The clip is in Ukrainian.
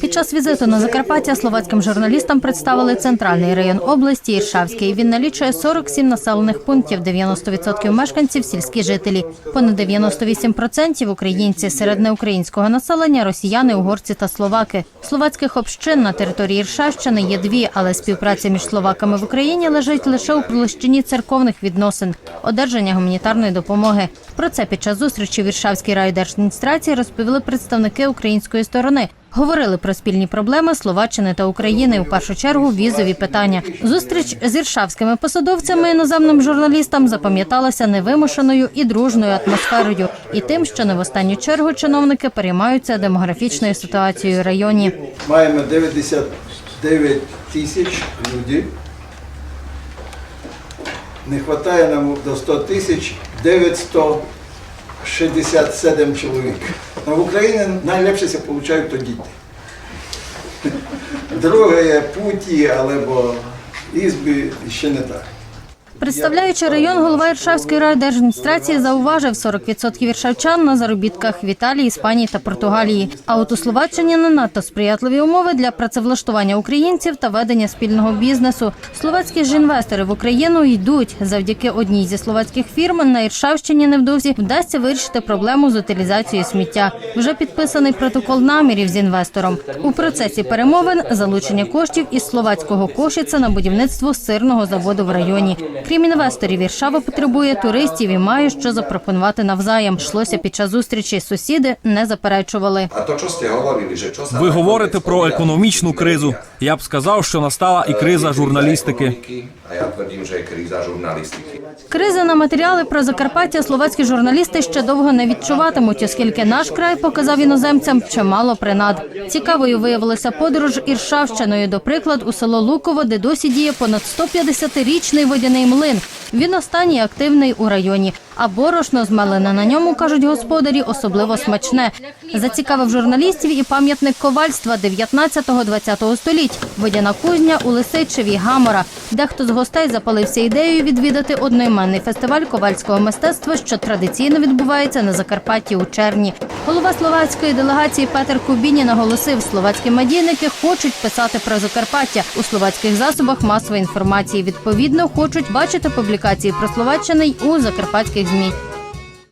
Під час візиту на Закарпаття словацьким журналістам представили центральний район області Іршавський. Він налічує 47 населених пунктів, 90% мешканців сільські жителі. Понад 98% українці серед неукраїнського населення росіяни, угорці та словаки. Словацьких общин на території Іршавщини є дві, але співпраця між словаками в Україні лежить лише у площині церковних відносин, одержання гуманітарної допомоги. Про це під час зустрічі в Іршавській райдержадміністрації розповіли представники української сторони. Говорили про спільні проблеми Словаччини та України. У першу чергу візові питання. Зустріч з іршавськими посадовцями іноземним журналістам запам'яталася невимушеною і дружною атмосферою, і тим, що не в останню чергу чиновники переймаються демографічною ситуацією в районі. Маємо 99 тисяч людей. Не вистачає нам до 100 тисяч 967 чоловік. А в Україні найлепше получають то діти. Друге путі або ізби ще не так. Представляючи район, голова Іршавської райдержадміністрації зауважив 40% іршавчан на заробітках в Італії, Іспанії та Португалії. А от у Словаччині не надто сприятливі умови для працевлаштування українців та ведення спільного бізнесу. Словацькі ж інвестори в Україну йдуть. Завдяки одній зі словацьких фірм на Іршавщині невдовзі вдасться вирішити проблему з утилізацією сміття. Вже підписаний протокол намірів з інвестором. У процесі перемовин залучення коштів із словацького кошиця на будівництво сирного заводу в районі. Крім інвесторів, Іршава потребує туристів і має що запропонувати навзаєм. Йшлося під час зустрічі. Сусіди не заперечували. А то. Ви говорите про економічну кризу. Я б сказав, що настала і криза журналістики. Кризи на матеріали про Закарпаття словацькі журналісти ще довго не відчуватимуть, оскільки наш край показав іноземцям чимало принад. Цікавою виявилася подорож Іршавщиною, до приклад, у село Луково, де досі діє понад 150-річний водяний млин. Він останній активний у районі. А борошно змелене на ньому, кажуть господарі, особливо смачне. Зацікавив журналістів і пам'ятник ковальства 19-20 століть. Водяна кузня у Лисичеві, Гамора. Дехто з гостей запалився ідеєю відвідати одноіменний фестиваль ковальського мистецтва, що традиційно відбувається на Закарпатті у червні. Голова словацької делегації Петер Кубіні наголосив, словацькі медійники хочуть писати про Закарпаття у словацьких засобах масової інформації. Відповідно, хочуть бачити публікації про Словаччини й у закарпатських змі.